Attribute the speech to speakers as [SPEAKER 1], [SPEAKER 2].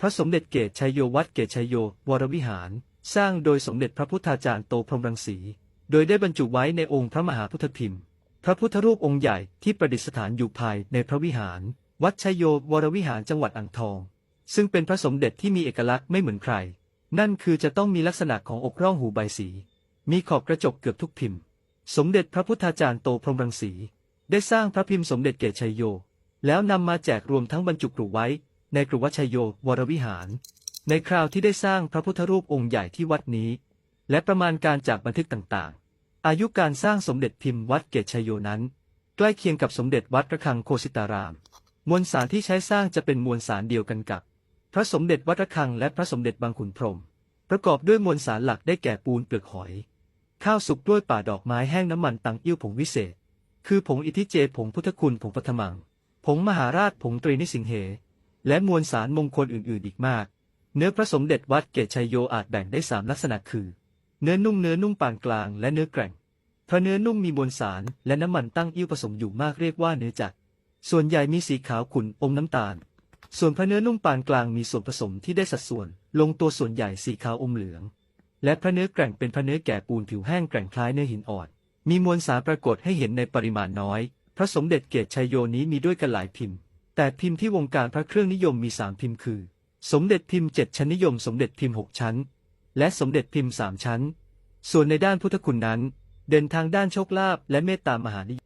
[SPEAKER 1] พระสมเด็จเกตชัยโยวัดเกตชัยโยวรวิหาร สร้างโดยสมเด็จพระพุทธาจารย์โตพรหมรังสี โดยได้บรรจุไว้ในองค์พระมหาพุทธพิมพ์ พระพุทธรูปองค์ใหญ่ที่ประดิษฐานอยู่ภายในพระวิหาร วัดชัยโยวรวิหารจังหวัดอ่างทอง ซึ่งเป็นพระสมเด็จที่มีเอกลักษณ์ไม่เหมือนใคร นั่นคือจะต้องมีลักษณะของอกร่องหูใบสี มีขอบกระจกเกือบทุกพิมพ์ สมเด็จพระพุทธาจารย์โตพรหมรังสี ได้สร้างพระพิมพ์สมเด็จเกตชัยโย แล้วนำมาแจกรวมทั้งบรรจุกรุไว้ ในกรุวัชยโยวรวิหาร ในคราวที่ได้สร้างพระพุทธรูปองค์ใหญ่ที่วัดนี้ และประมาณการจากบันทึกต่างๆ อายุการสร้างสมเด็จพิมพ์วัดเกตชัยโยนั้น ใกล้เคียงกับสมเด็จวัดระฆังโคสิตาราม มวลสารที่ใช้สร้างจะเป็นมวลสารเดียวกันกับ พระสมเด็จวัดระฆังและพระสมเด็จบางขุนพรหมประกอบด้วยมวลสารหลักได้แก่ปูนเปลือกหอย ข้าวสุกด้วยป่าดอกไม้แห้งน้ำมันตังอิ่วผงวิเศษ คือผงอิทิเจผงพุทธคุณผงปฐมัง ผงมหาราชผงตรีนิสิงเห และมวลสารมงคลอื่นๆ อีกมาก เนื้อพระสมเด็จวัดเกตชัยโยอาจแบ่งได้สามลักษณะคือ เนื้อนุ่มเนื้อนุ่มปานกลางและเนื้อแกร่งเพราะเนื้อนุ่มมีมวลสารและน้ำมันตั้งอิ่วผสมอยู่มากเรียกว่าเนื้อจัด ส่วนใหญ่มีสีขาวขุ่นอมน้ำตาล ส่วนพระเนื้อนุ่มปานกลางมีส่วนผสมที่ได้สัดส่วน ลงตัวส่วนใหญ่สีขาวอมเหลือง และพระเนื้อแกร่งเป็นพระเนื้อแก่ปูนผิวแห้งแกร่งคล้ายเนื้อหินอ่อน มีมวลสารปรากฏให้เห็นในปริมาณน้อย พระสมเด็จเกตชัยโยนี้มีด้วยกันหลายพิมพ์ แต่พิมพ์ที่วงการพระเครื่องนิยมมีสามพิมพ์คือ สมเด็จพิมพ์เจ็ดชั้นนิยม สมเด็จพิมพ์หกชั้น และสมเด็จพิมพ์สามชั้น ส่วนในด้านพุทธคุณนั้น เด่นทางด้านโชคลาภและเมตตามหานิยม